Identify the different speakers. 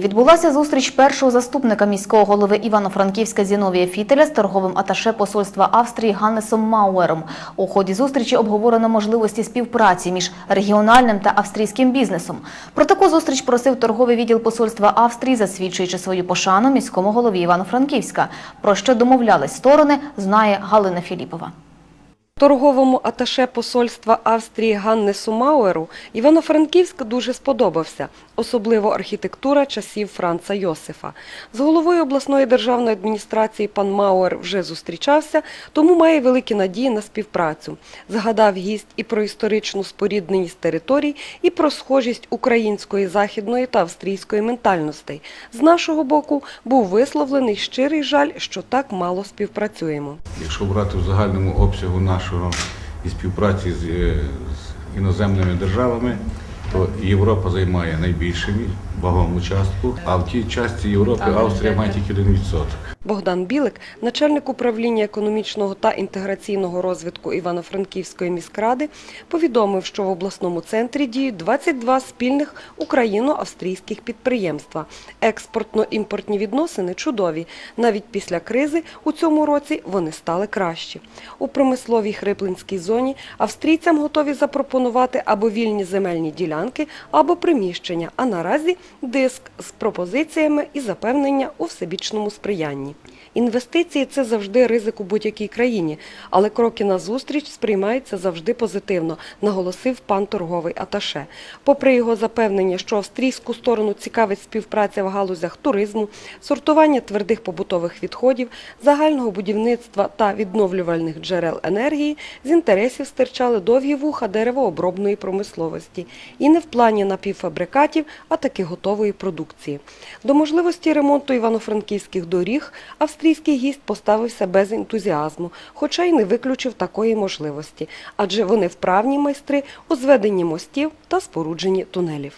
Speaker 1: Відбулася зустріч першого заступника міського голови Івано-Франківська Зіновія Фітеля з торговим аташе посольства Австрії Ганнесом Мауером. У ході зустрічі обговорено можливості співпраці між регіональним та австрійським бізнесом. Про таку зустріч просив торговий відділ посольства Австрії, засвідчуючи свою пошану міському голові Івано-Франківська. Про що домовлялись сторони, знає Галина Філіпова.
Speaker 2: Торговому аташе посольства Австрії Ганнесу Мауеру Івано-Франківськ дуже сподобався, особливо архітектура часів Франца Йосифа. З головою обласної державної адміністрації пан Мауер вже зустрічався, тому має великі надії на співпрацю. Згадав гість і про історичну спорідненість територій, і про схожість української, західної та австрійської ментальностей. З нашого боку був висловлений щирий жаль, що так мало співпрацюємо.
Speaker 3: Якщо брати в загальному обсягу нашого і співпраці з, е, з іноземними державами, то Європа займає найбільшу вагому частку, а в тій часті Європи Австрія має тільки 1%.
Speaker 2: Богдан Білик, начальник управління економічного та інтеграційного розвитку Івано-Франківської міськради, повідомив, що в обласному центрі діють 22 спільних україно-австрійських підприємства. Експортно-імпортні відносини чудові. Навіть після кризи у цьому році вони стали кращі. У промисловій Хриплинській зоні австрійцям готові запропонувати або вільні земельні ділянки, або приміщення, а наразі диск з пропозиціями і запевнення у всебічному сприянні. Інвестиції це завжди ризик у будь-якій країні, але кроки назустріч сприймаються завжди позитивно, наголосив пан торговий аташе. Попри його запевнення, що австрійську сторону цікавить співпраця в галузях туризму, сортування твердих побутових відходів, загального будівництва та відновлювальних джерел енергії, з інтересів стирчали довгі вуха деревообробної промисловості. І не в плані напівфабрикатів, а таки готової продукції. До можливості ремонту івано-франківських доріг австрійський гість поставився без ентузіазму, хоча й не виключив такої можливості, адже вони вправні майстри у зведенні мостів та спорудженні тунелів.